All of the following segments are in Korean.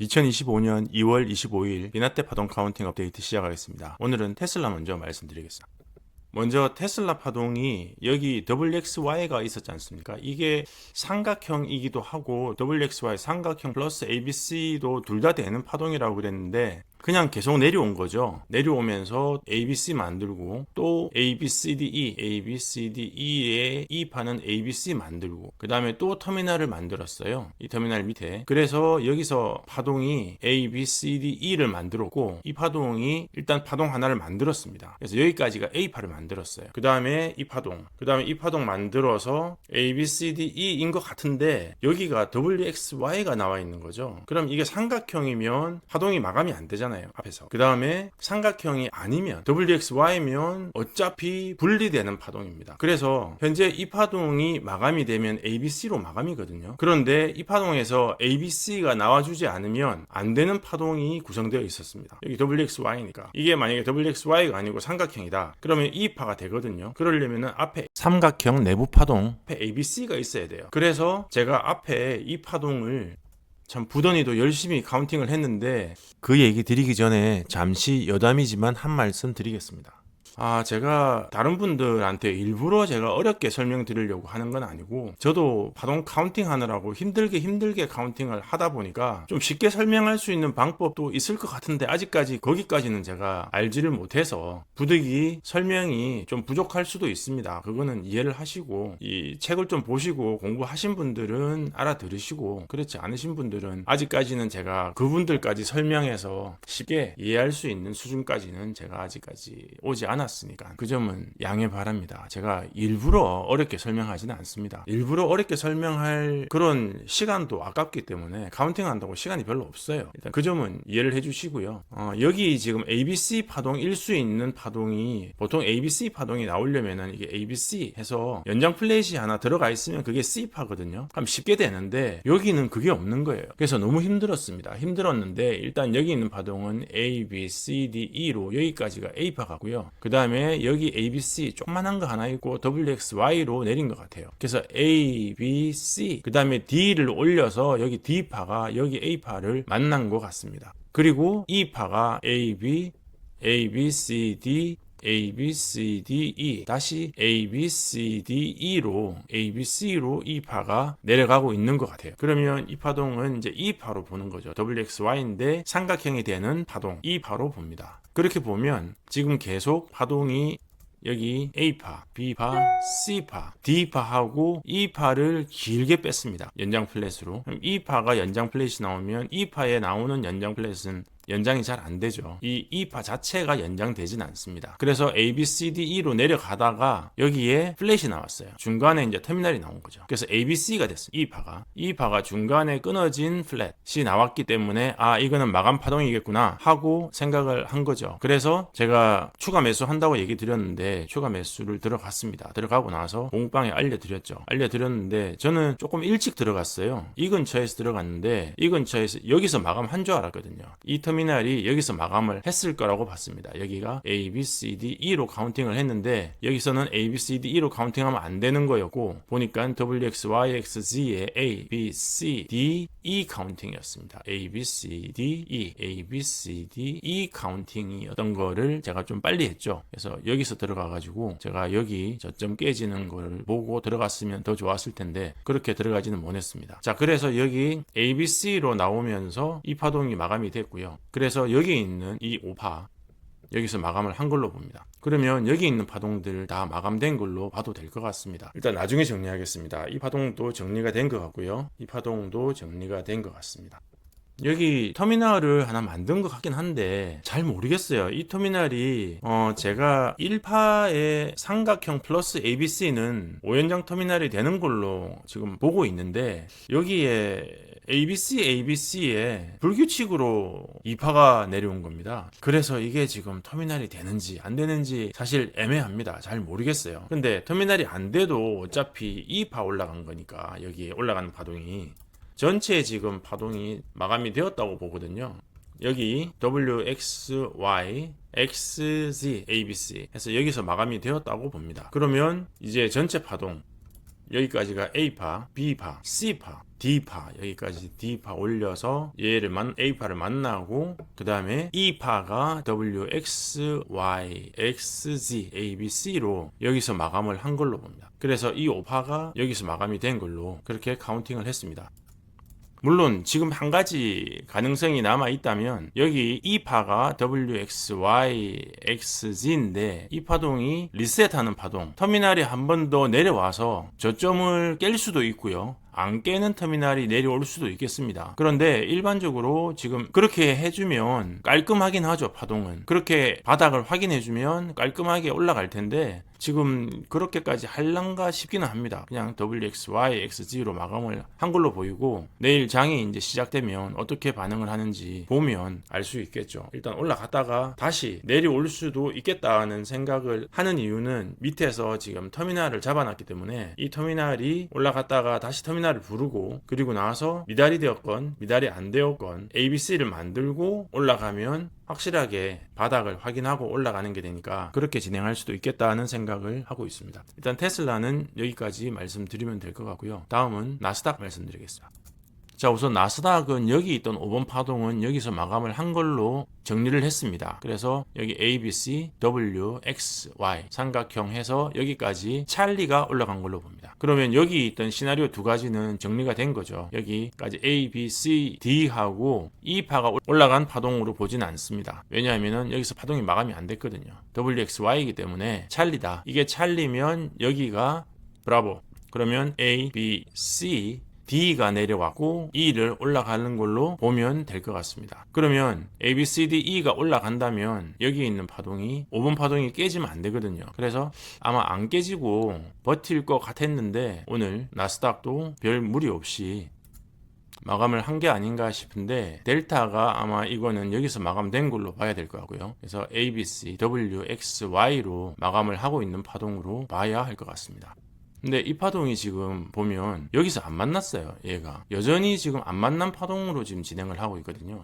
2025년 2월 25일 비나테 파동 카운팅 업데이트 시작하겠습니다. 오늘은 테슬라 먼저 말씀드리겠습니다. 먼저 테슬라 파동이 여기 WXY가 있었지 않습니까? 이게 삼각형이기도 하고 WXY 삼각형 플러스 ABC도 둘 다 되는 파동이라고 그랬는데 그냥 계속 내려온 거죠. 내려오면서 ABC 만들고 또 ABCDE, ABCDE의 이 판은 ABC 만들고 그 다음에 또 터미널을 만들었어요. 이 터미널 밑에. 그래서 여기서 파동이 ABCDE를 만들었고 이 파동이 일단 파동 하나를 만들었습니다. 그래서 여기까지가 A파를 만들었어요. 그 다음에 이 파동, 그 다음에 이 파동 만들어서 ABCDE인 것 같은데 여기가 WXY가 나와 있는 거죠. 그럼 이게 삼각형이면 파동이 마감이 안 되잖아요. 앞에서. 그 다음에 삼각형이 아니면 WXY면 어차피 분리되는 파동입니다. 그래서 현재 이 파동이 마감이 되면 ABC로 마감이거든요. 그런데 이 파동에서 ABC가 나와주지 않으면 안 되는 파동이 구성되어 있었습니다. 여기 WXY니까. 이게 만약에 WXY가 아니고 삼각형이다. 그러면 이 파가 되거든요. 그러려면 앞에 삼각형 내부 파동, 앞에 ABC가 있어야 돼요. 그래서 제가 앞에 이 파동을 참 부던이도 열심히 카운팅을 했는데 그 얘기 드리기 전에 잠시 여담이지만 한 말씀 드리겠습니다. 아, 제가 다른 분들한테 일부러 제가 어렵게 설명드리려고 하는 건 아니고, 저도 파동 카운팅 하느라고 힘들게 힘들게 카운팅을 하다 보니까 좀 쉽게 설명할 수 있는 방법도 있을 것 같은데, 아직까지 거기까지는 제가 알지를 못해서, 부득이 설명이 좀 부족할 수도 있습니다. 그거는 이해를 하시고, 이 책을 좀 보시고 공부하신 분들은 알아들으시고, 그렇지 않으신 분들은 아직까지는 제가 그분들까지 설명해서 쉽게 이해할 수 있는 수준까지는 제가 아직까지 오지 않았습니다. 않았으니까 그 점은 양해 바랍니다. 제가 일부러 어렵게 설명하지는 않습니다. 일부러 어렵게 설명할 그런 시간도 아깝기 때문에 카운팅 한다고 시간이 별로 없어요. 일단 그 점은 이해를 해주시고요. 어, 여기 지금 ABC 파동 일 수 있는 파동이 보통 ABC 파동이 나오려면은 이게 ABC 해서 연장 플레이시 하나 들어가 있으면 그게 C파거든요. 그럼 쉽게 되는데 여기는 그게 없는 거예요. 그래서 너무 힘들었습니다. 힘들었는데 일단 여기 있는 파동은 A, B, C, D, E로 여기까지가 A파 가고요. 그 다음 에 여기 ABC 조그만한 거 하나 있고 WXY로 내린 것 같아요. 그래서 A, B, C 그 다음에 D를 올려서 여기 D파가 여기 A파를 만난 것 같습니다. 그리고 E파가 A, B, A, B, C, D A, B, C, D, E 다시 A, B, C, D, E로 A, B, C로 이 파가 내려가고 있는 것 같아요. 그러면 이 파동은 이제 이 파로 보는 거죠. WXY인데 삼각형이 되는 파동 이 파로 봅니다. 그렇게 보면 지금 계속 파동이 여기 A파, B파, C파, D파하고 E파를 길게 뺐습니다. 연장 플랫으로. 그럼 E파가 연장 플랫이 나오면 E파에 나오는 연장 플랫은 연장이 잘 안 되죠. 이 E파 자체가 연장되진 않습니다. 그래서 A, B, C, D, E로 내려가다가 여기에 플랫이 나왔어요. 중간에 이제 터미널이 나온 거죠. 그래서 A, B, C가 됐어요. E파가. E파가 중간에 끊어진 플랫이 나왔기 때문에 아, 이거는 마감 파동이겠구나 하고 생각을 한 거죠. 그래서 제가 추가 매수 한다고 얘기 드렸는데 추가 매수를 들어갔습니다. 들어가고 나서 공방에 알려드렸죠. 알려드렸는데 저는 조금 일찍 들어갔어요. 이 근처에서 들어갔는데 이 근처에서 여기서 마감한 줄 알았거든요. 이 터미널 이 여기서 마감을 했을 거라고 봤습니다. 여기가 A, B, C, D, E로 카운팅을 했는데 여기서는 A, B, C, D, E로 카운팅하면 안 되는 거였고 보니까 W, X, Y, X, Z의 A, B, C, D, E 카운팅이었습니다. A, B, C, D, E, A, B, C, D, E 카운팅이었던 거를 제가 좀 빨리 했죠. 그래서 여기서 들어가 가지고 제가 여기 저점 깨지는 걸 보고 들어갔으면 더 좋았을 텐데 그렇게 들어가지는 못했습니다. 자, 그래서 여기 A, B, C로 나오면서 이 파동이 마감이 됐고요. 그래서 여기 있는 이 5파 여기서 마감을 한 걸로 봅니다. 그러면 여기 있는 파동들 다 마감된 걸로 봐도 될 것 같습니다. 일단 나중에 정리하겠습니다. 이 파동도 정리가 된 것 같고요. 이 파동도 정리가 된 것 같습니다. 여기 터미널을 하나 만든 것 같긴 한데 잘 모르겠어요. 이 터미널이 어 제가 1파의 삼각형 플러스 ABC는 5연장 터미널이 되는 걸로 지금 보고 있는데 여기에 ABC, ABC에 불규칙으로 2파가 내려온 겁니다. 그래서 이게 지금 터미널이 되는지 안 되는지 사실 애매합니다. 잘 모르겠어요. 근데 터미널이 안 돼도 어차피 2파 올라간 거니까 여기에 올라가는 파동이 전체 지금 파동이 마감이 되었다고 보거든요. 여기 WXY, XZ, ABC 해서 여기서 마감이 되었다고 봅니다. 그러면 이제 전체 파동 여기까지가 A파, B파, C파, D파 여기까지 D파 올려서 얘를 만 A파를 만나고 그 다음에 E파가 W, X, Y, X, Z, A, B, C로 여기서 마감을 한 걸로 봅니다. 그래서 이 5파가 여기서 마감이 된 걸로 그렇게 카운팅을 했습니다. 물론 지금 한 가지 가능성이 남아 있다면 여기 이 파가 WXY, XZ인데 이 파동이 리셋하는 파동 터미널이 한 번 더 내려와서 저점을 깰 수도 있고요. 안 깨는 터미널이 내려올 수도 있겠습니다. 그런데 일반적으로 지금 그렇게 해주면 깔끔하긴 하죠, 파동은. 그렇게 바닥을 확인해주면 깔끔하게 올라갈 텐데 지금 그렇게까지 할란가 싶기는 합니다. 그냥 WXY, XZ로 마감을 한 걸로 보이고 내일 장이 이제 시작되면 어떻게 반응을 하는지 보면 알 수 있겠죠. 일단 올라갔다가 다시 내려올 수도 있겠다는 생각을 하는 이유는 밑에서 지금 터미널을 잡아놨기 때문에 이 터미널이 올라갔다가 다시 터미널 을 부르고 그리고 나서 미달이 되었건 미달이 안 되었건 ABC를 만들고 올라가면 확실하게 바닥을 확인하고 올라가는 게 되니까 그렇게 진행할 수도 있겠다는 생각을 하고 있습니다. 일단 테슬라는 여기까지 말씀드리면 될 것 같고요. 다음은 나스닥 말씀드리겠습니다. 자, 우선 나스닥은 여기 있던 5번 파동은 여기서 마감을 한 걸로 정리를 했습니다. 그래서 여기 A, B, C, W, X, Y 삼각형 해서 여기까지 찰리가 올라간 걸로 봅니다. 그러면 여기 있던 시나리오 두 가지는 정리가 된 거죠. 여기까지 A, B, C, D하고 이 파가 올라간 파동으로 보지는 않습니다. 왜냐하면 여기서 파동이 마감이 안 됐거든요. W, X, Y이기 때문에 찰리다. 이게 찰리면 여기가 브라보. 그러면 A, B, C, D가 내려왔고 E를 올라가는 걸로 보면 될 것 같습니다. 그러면 A, B, C, D, E가 올라간다면 여기 있는 파동이 5번 파동이 깨지면 안 되거든요. 그래서 아마 안 깨지고 버틸 것 같았는데 오늘 나스닥도 별 무리 없이 마감을 한 게 아닌가 싶은데 델타가 아마 이거는 여기서 마감된 걸로 봐야 될것 같고요. 그래서 ABC, W, X, Y로 마감을 하고 있는 파동으로 봐야 할 것 같습니다. 근데 이 파동이 지금 보면 여기서 안 만났어요. 얘가 여전히 지금 안 만난 파동으로 지금 진행을 하고 있거든요.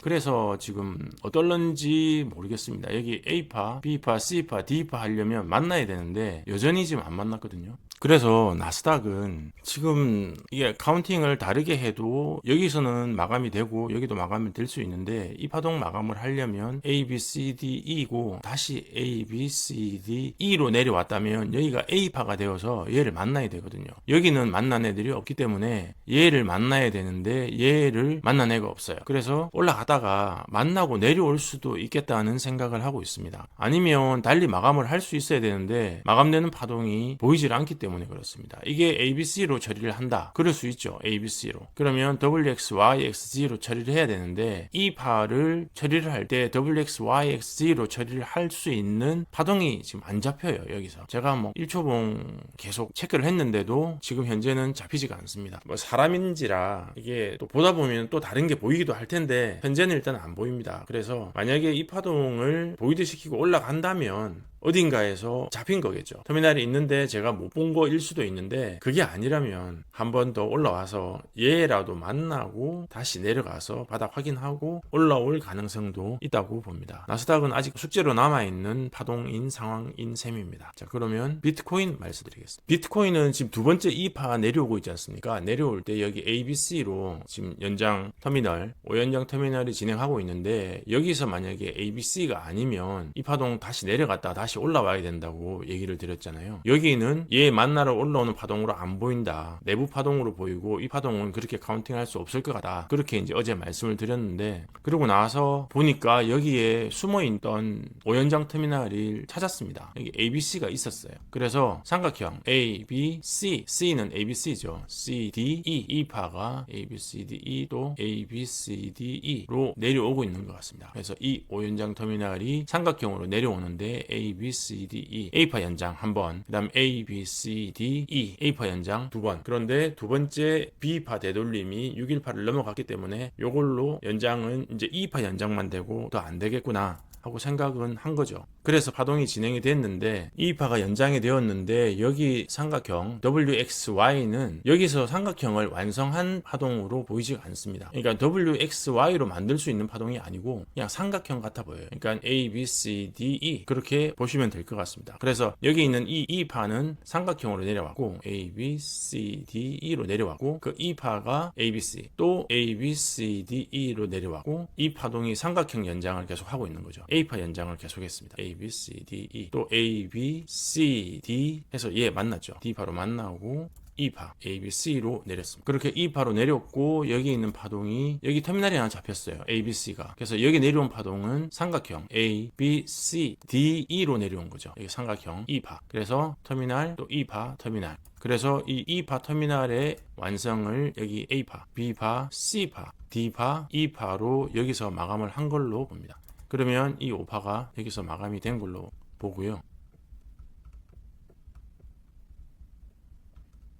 그래서 지금 어떨런지 모르겠습니다. 여기 A파, B파, C파, D파 하려면 만나야 되는데 여전히 지금 안 만났거든요. 그래서 나스닥은 지금 이게 카운팅을 다르게 해도 여기서는 마감이 되고 여기도 마감이 될 수 있는데 이 파동 마감을 하려면 A, B, C, D, E고 다시 A, B, C, D, E로 내려왔다면 여기가 A파가 되어서 얘를 만나야 되거든요. 여기는 만난 애들이 없기 때문에 얘를 만나야 되는데 얘를 만난 애가 없어요. 그래서 올라가다가 만나고 내려올 수도 있겠다는 생각을 하고 있습니다. 아니면 달리 마감을 할 수 있어야 되는데 마감되는 파동이 보이질 않기 때문에 그렇습니다. 이게 ABC로 처리를 한다. 그럴 수 있죠. ABC로. 그러면 WX, Y, XZ로 처리를 해야 되는데 이 파를 처리를 할 때 WX, Y, XZ로 처리를 할 수 있는 파동이 지금 안 잡혀요. 여기서. 제가 뭐 1초봉 계속 체크를 했는데도 지금 현재는 잡히지가 않습니다. 뭐 사람인지라 이게 또 보다 보면 또 다른 게 보이기도 할 텐데 현재는 일단 안 보입니다. 그래서 만약에 이 파동을 보이드 시키고 올라간다면 어딘가에서 잡힌 거겠죠. 터미널이 있는데 제가 못 본 거일 수도 있는데 그게 아니라면 한 번 더 올라와서 얘라도 만나고 다시 내려가서 바닥 확인하고 올라올 가능성도 있다고 봅니다. 나스닥은 아직 숙제로 남아있는 파동인 상황인 셈입니다. 자 그러면 비트코인 말씀드리겠습니다. 비트코인은 지금 두 번째 이파 내려오고 있지 않습니까? 내려올 때 여기 ABC로 지금 연장 터미널, 5연장 터미널이 진행하고 있는데 여기서 만약에 ABC가 아니면 이 파동 다시 내려갔다 다시 다시 올라와야 된다고 얘기를 드렸잖아요. 여기는 얘 만나러 올라오는 파동으로 안 보인다. 내부 파동으로 보이고 이 파동은 그렇게 카운팅할 수 없을 것 같다. 그렇게 이제 어제 말씀을 드렸는데 그러고 나서 보니까 여기에 숨어 있던 오연장 터미널을 찾았습니다. 여기 ABC가 있었어요. 그래서 삼각형 A, B, C, C는 ABC죠. C, D, E, 이 파가 A, B, C, D, E도 A, B, C, D, E로 내려오고 있는 것 같습니다. 그래서 이 오연장 터미널이 삼각형으로 내려오는데 A, B, B, C, D, E A파 연장 한 번, 그 다음 A, B, C, D, E A파 연장 두 번. 그런데 두 번째 B파 되돌림이 618을 넘어갔기 때문에 이걸로 연장은 이제 E파 연장만 되고 더 안 되겠구나. 하고 생각은 한 거죠. 그래서 파동이 진행이 됐는데 E파가 연장이 되었는데 여기 삼각형 WXY는 여기서 삼각형을 완성한 파동으로 보이지 않습니다. 그러니까 WXY로 만들 수 있는 파동이 아니고 그냥 삼각형 같아 보여요. 그러니까 A, B, C, D, E 그렇게 보시면 될 것 같습니다. 그래서 여기 있는 이 E파는 삼각형으로 내려왔고 A, B, C, D, E로 내려왔고 그 E파가 A, B, C 또 A, B, C, D, E로 내려왔고 이 파동이 삼각형 연장을 계속 하고 있는 거죠. A파 연장을 계속했습니다. A, B, C, D, E 또 A, B, C, D 해서 얘 만났죠. D파로 만나고 E파 A, B, C로 내렸습니다. 그렇게 E파로 내렸고 여기 있는 파동이 여기 터미널이 하나 잡혔어요. A, B, C가. 그래서 여기 내려온 파동은 삼각형 A, B, C, D, E로 내려온 거죠. 여기 삼각형 E파. 그래서 터미널 또 E파 터미널. 그래서 이 E파 터미널의 완성을 여기 A파, B파, C파, D파, E파로 여기서 마감을 한 걸로 봅니다. 그러면 이 5파가 여기서 마감이 된 걸로 보고요.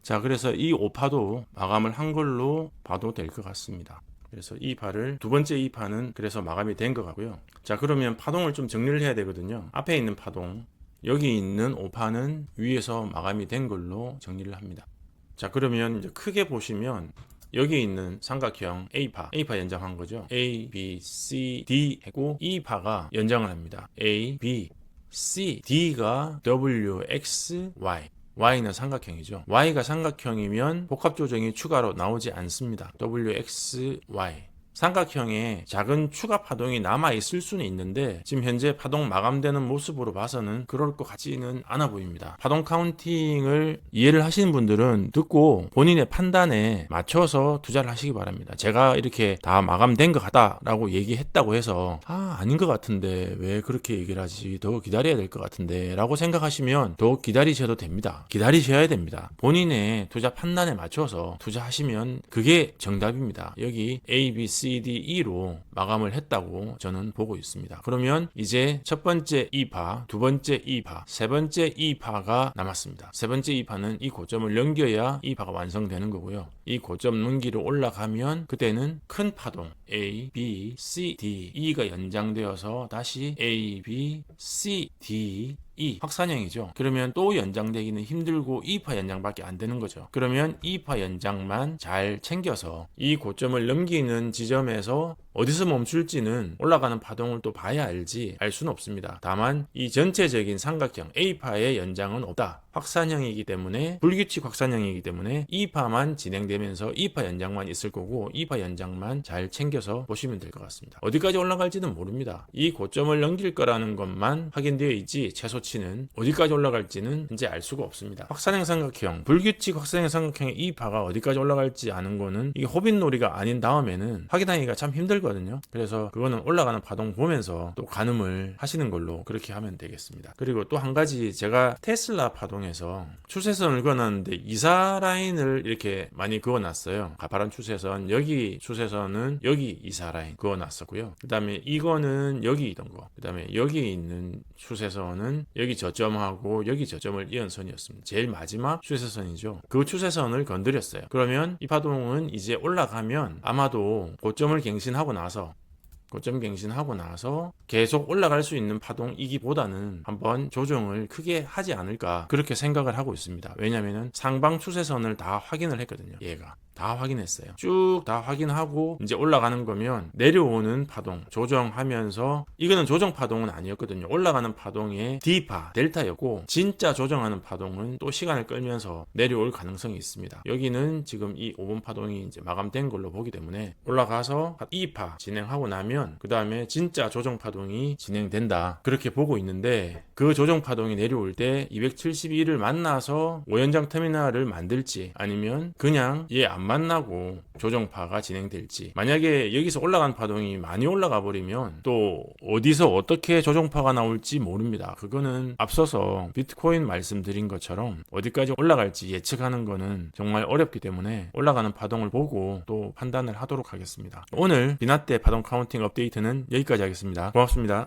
자, 그래서 이 5파도 마감을 한 걸로 봐도 될 것 같습니다. 그래서 이 파를 두 번째 이 파는 그래서 마감이 된 것 같고요. 자, 그러면 파동을 좀 정리를 해야 되거든요. 앞에 있는 파동, 여기 있는 5파는 위에서 마감이 된 걸로 정리를 합니다. 자, 그러면 크게 보시면 여기 있는 삼각형 A파, A파 연장한 거죠. A, B, C, D 했고 이 파가 연장을 합니다. A, B, C, D가 W, X, Y. Y는 삼각형이죠. Y가 삼각형이면 복합 조정이 추가로 나오지 않습니다. W, X, Y. 삼각형에 작은 추가 파동이 남아 있을 수는 있는데 지금 현재 파동 마감되는 모습으로 봐서는 그럴 것 같지는 않아 보입니다. 파동 카운팅을 이해를 하시는 분들은 듣고 본인의 판단에 맞춰서 투자를 하시기 바랍니다. 제가 이렇게 다 마감된 것 같다라고 얘기했다고 해서 아 아닌 것 같은데 왜 그렇게 얘기를 하지 더 기다려야 될 것 같은데 라고 생각하시면 더 기다리셔도 됩니다. 기다리셔야 됩니다. 본인의 투자 판단에 맞춰서 투자하시면 그게 정답입니다. 여기 A, B, C CDE로 마감을 했다고 저는 보고 있습니다. 그러면 이제 첫 번째 2파, 두 번째 2파, 세 번째 2파가 남았습니다. 세 번째 2파는 이 고점을 넘겨야 2파가 완성되는 거고요. 이 고점 넘기로 올라가면 그때는 큰 파동 A, B, C, D, E가 연장되어서 다시 A, B, C, D, E 확산형이죠. 그러면 또 연장되기는 힘들고 2파 연장밖에 안 되는 거죠. 그러면 2파 연장만 잘 챙겨서 이 고점을 넘기는 지점에서 어디서 멈출지는 올라가는 파동을 또 봐야 알지 알 수는 없습니다. 다만 이 전체적인 삼각형 A파의 연장은 없다. 확산형이기 때문에 불규칙 확산형이기 때문에 2파만 진행되면서 2파 연장만 있을 거고 2파 연장만 잘 챙겨서 보시면 될 것 같습니다. 어디까지 올라갈지는 모릅니다. 이 고점을 넘길 거라는 것만 확인되어 있지 최소치는 어디까지 올라갈지는 이제 알 수가 없습니다. 확산형 삼각형, 불규칙 확산형 삼각형의 2파가 어디까지 올라갈지 아는 거는 이게 호빗놀이가 아닌 다음에는 확인하기가 참 힘들 거든요. 그래서 그거는 올라가는 파동 보면서 또 가늠을 하시는 걸로 그렇게 하면 되겠습니다. 그리고 또 한 가지 제가 테슬라 파동에서 추세선을 그어놨는데 이사 라인을 이렇게 많이 그어놨어요. 가파른 추세선 여기 추세선은 여기 이사 라인 그어놨었고요. 그 다음에 이거는 여기 있던 거. 그 다음에 여기 있는 추세선은 여기 저점하고 여기 저점을 이은 선이었습니다. 제일 마지막 추세선이죠. 그 추세선을 건드렸어요. 그러면 이 파동은 이제 올라가면 아마도 고점을 갱신하고 나서 고점 갱신하고 나서 계속 올라갈 수 있는 파동이기보다는 한번 조정을 크게 하지 않을까 그렇게 생각을 하고 있습니다. 왜냐면은 상방 추세선을 다 확인을 했거든요. 얘가. 다 확인했어요. 쭉 다 확인하고 이제 올라가는 거면 내려오는 파동 조정하면서 이거는 조정 파동은 아니었거든요. 올라가는 파동의 D파 델타였고 진짜 조정하는 파동은 또 시간을 끌면서 내려올 가능성이 있습니다. 여기는 지금 이 5번 파동이 이제 마감된 걸로 보기 때문에 올라가서 2파 진행하고 나면 그 다음에 진짜 조정 파동이 진행된다 그렇게 보고 있는데 그 조정 파동이 내려올 때 272를 만나서 5연장 터미널을 만들지 아니면 그냥 얘안 만나고 조정파가 진행될지 만약에 여기서 올라간 파동이 많이 올라가 버리면 또 어디서 어떻게 조정파가 나올지 모릅니다. 그거는 앞서서 비트코인 말씀드린 것처럼 어디까지 올라갈지 예측하는 거는 정말 어렵기 때문에 올라가는 파동을 보고 또 판단을 하도록 하겠습니다. 오늘 비나떼 파동 카운팅 업데이트는 여기까지 하겠습니다. 고맙습니다.